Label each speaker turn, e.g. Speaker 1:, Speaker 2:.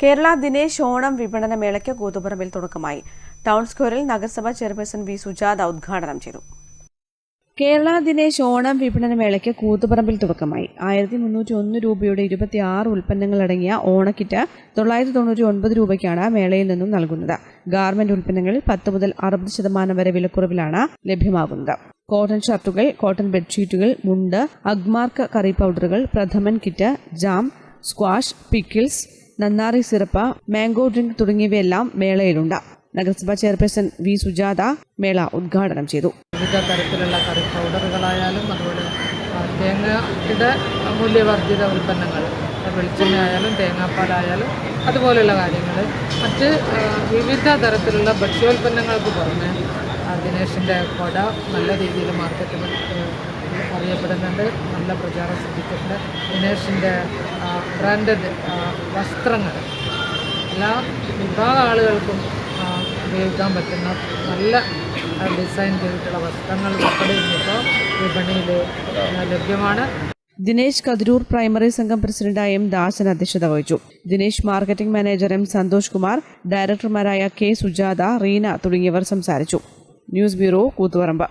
Speaker 1: കേരള ദിനേശ് ഓണം വിപണന മേളയ്ക്ക് കൂത്തുപറമ്പിൽ തുടക്കമായി. ടൗൺ സ്ക്വയറിൽ നഗരസഭാ ചെയർപേഴ്സൺ വി. സുജാത ഉദ്ഘാടനം ചെയ്തു. കേരള ദിനേശ് ഓണം വിപണന മേളയ്ക്ക് കൂത്തുപറമ്പിൽ തുടക്കമായി. ആയിരത്തി മുന്നൂറ്റി ഒന്ന് രൂപയുടെ ഇരുപത്തി ആറ് ഉൽപ്പന്നങ്ങളടങ്ങിയ ഓണക്കിറ്റ് തൊള്ളായിരത്തി തൊണ്ണൂറ്റി ഒൻപത് രൂപയ്ക്കാണ് മേളയിൽ നിന്നും നൽകുന്നത്. ഗാർമെന്റ് ഉൽപ്പന്നങ്ങളിൽ പത്ത് മുതൽ അറുപത് ശതമാനം വരെ വിലക്കുറവിലാണ് ലഭ്യമാകുന്നത് കോട്ടൺ ഷർട്ടുകൾ കോട്ടൺ ബെഡ്ഷീറ്റുകൾ മുണ്ട് അഗ്മാർക്ക് കറി പൗഡറുകൾ പ്രഥമൻ കിറ്റ് ജാം സ്ക്വാഷ് പിക്കിൾസ് നന്നാറി സിറപ്പ് മാംഗോ ഡ്രിങ്ക് തുടങ്ങിയവയെല്ലാം മേളയിലുണ്ട്. നഗരസഭാ ചെയർപേഴ്സൺ വി സുജാത മേള ഉദ്ഘാടനം ചെയ്തു.
Speaker 2: വിവിധ തരത്തിലുള്ള കറി പൗഡറുകളായാലും അതുപോലെ തേങ്ങയുടെ മൂല്യവർദ്ധിത ഉൽപ്പന്നങ്ങൾ വെളിച്ചെണ്ണ ആയാലും തേങ്ങാപ്പാലായാലും അതുപോലെയുള്ള കാര്യങ്ങൾ. മറ്റ് വിവിധ തരത്തിലുള്ള ഭക്ഷ്യോൽപ്പന്നങ്ങൾക്ക് പുറമെ ദിനേഷിന്റെ കൊട നല്ല രീതിയിൽ മാർക്കറ്റിൽ അറിയപ്പെടുന്നുണ്ട്. നല്ല പ്രചാരം ശ്രദ്ധിച്ചിട്ടുണ്ട്. ദിനേഷിന്റെ ബ്രാൻഡഡ് വസ്ത്രങ്ങൾ. എല്ലാ വിഭാഗ ആളുകൾക്കും ഉപയോഗിക്കാൻ പറ്റുന്ന നല്ല ഡിസൈൻ ചെയ്തിട്ടുള്ള വസ്ത്രങ്ങൾ ഉൾപ്പെടെ ഇന്നിപ്പോൾ വിപണിയിൽ ലഭ്യമാണ്.
Speaker 1: ദിനേശ് കതിരൂർ പ്രൈമറി സംഘം പ്രസിഡന്റായ എം ദാസൻ അധ്യക്ഷത വഹിച്ചു. Dinesh marketing manager M Santhosh Kumar ഡയറക്ടർമാരായ K. Sujatha Reena തുടങ്ങിയവർ സംസാരിച്ചു. News bureau Koothuparamba.